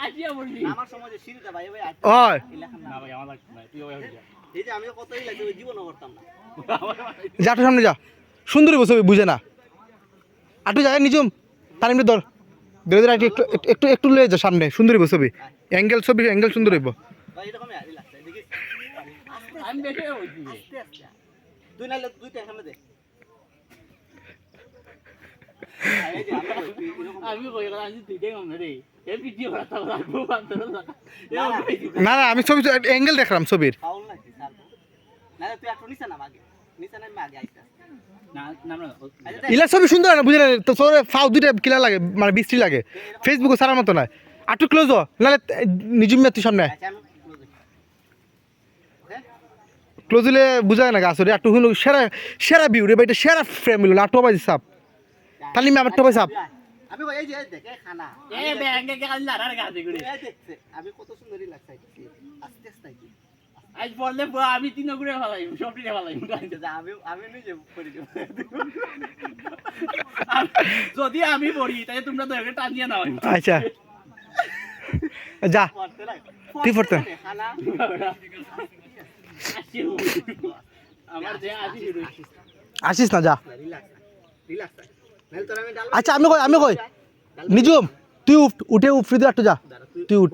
আমার সমাজে সিঁড়িটা ভাই ভাই হয়। এলাকার না। না ভাই আমার লাগবে না তুই ওই যা। এই যে আমিও কতই লাগছে ওই করতাম না। যা সামনে যা। সুন্দরী বসে বুঝে না। আটু জায়গায় নিজুম তার এমনি ধর। ধীরে ধীরে একটু একটু- একটু লয়ে যা সামনে সুন্দরী বসবি অ্যাঙ্গেল ছবি অ্যাঙ্গেল সুন্দর হইব। দেখি। আমি দেখে বলছি। আস্তে আস্তে। তুই নাইলে তুই সামনে দে এই যে আমরা তুই এরকম আমি কই গেলাম আমি তুই দেখ আমরা রে এ ভিডিও বাতা লাগবো বাতা লাগবো না, না। আমি ছবি অ্যাঙ্গেল দেখলাম ছবির। ইলা ছবি সুন্দর না বুঝে না তো তোর ফাউ দুইটা কিলা লাগে মানে বৃষ্টি লাগে। ফেসবুকে সারার মতো নয় আটু ক্লোজ নাহলে নিজুম তুই সামনে? ক্লোজ হলে বুঝায় না গাছ আটু হলো সেরা সেরা ভিউ রে ভাই এটা সেরা ফ্রেম হলো আটু পাইছি সাপ। তাহলে আমি আমার টোপাই সাপ আমি কই এই যে এই দেখ এই খানা এ ব্যাংকে গেল না আর গাছে করে এই দেখছে আমি কত সুন্দরই লাগছে আস্তে আস্তে আইছি। আজ পড়লে আমি তিন করে ফেলাই সব টিনে ফেলাই যা, আমি আমি নিজে করে দেব। যদি আমি পড়ি তাহলে তোমরা তো একটা টান দিয়ে নাও। আচ্ছা। যা। পড়তে লাগে তুই পড়তে। লাগে, খানা আমার যে আজি শুরু আসিস না যা। Relax relax. আচ্ছা আমি কই আমি কই? নিজুম তুই উঠ উঠে উফরি দে একটু যা। তুই উঠ।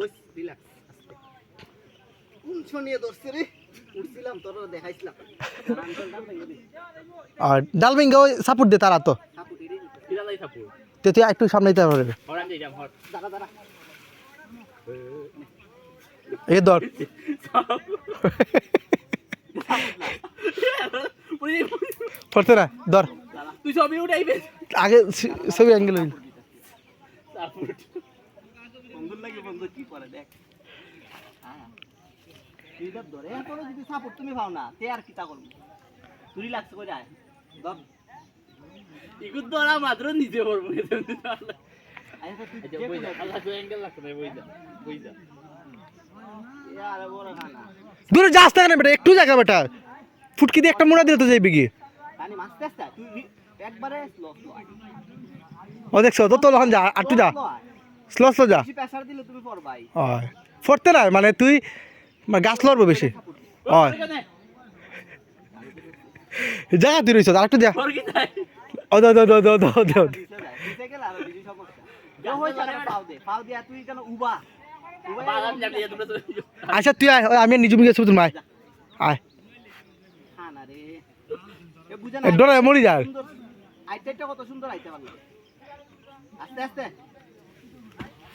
আর ডাল ভেঙ্গে ওই সাপোর্ট দে তার তো। তুই একটু সামনে দিতে পারবে দিয়ে এই ধর। পড়তে না ধর। তুই ছবি উঠাইবে আগে ছবি অ্যাঙ্গেল সাপোর্ট বন্ধুর লাগে বন্ধু কি করে দেখ। এইটা ধরে এরপরে যদি সাপোর্ট তুমি পাও না তে আর কিতা করব? তুই করে আয় ধরা। মাত্র নিজে পড়ব আচ্ছা দূরে যাস না বেটা একটু জায়গা বেটা। ফুটকি দিয়ে একটা মোড়া দিলে তো যাইবে কি একবারে স্লো স্লো আয় ও দেখছ তো তো যা আটটু যা। আয়। স্লো স্লো যা। প্রেসার দিলে তুমি পড়বাই। হয়। ফরতে না মানে তুই গাছ লড়বো বেশি। হয়। জায়গা তুই রইছ আরেকটু যা। ও দো দো দো দো দো দো। আচ্ছা তুই আয় আমি নিজে ছবি মায় আয়। না ডরে মরি যায়। সুন্দর আইতে কত সুন্দর আইতে পারল। আস্তে আস্তে।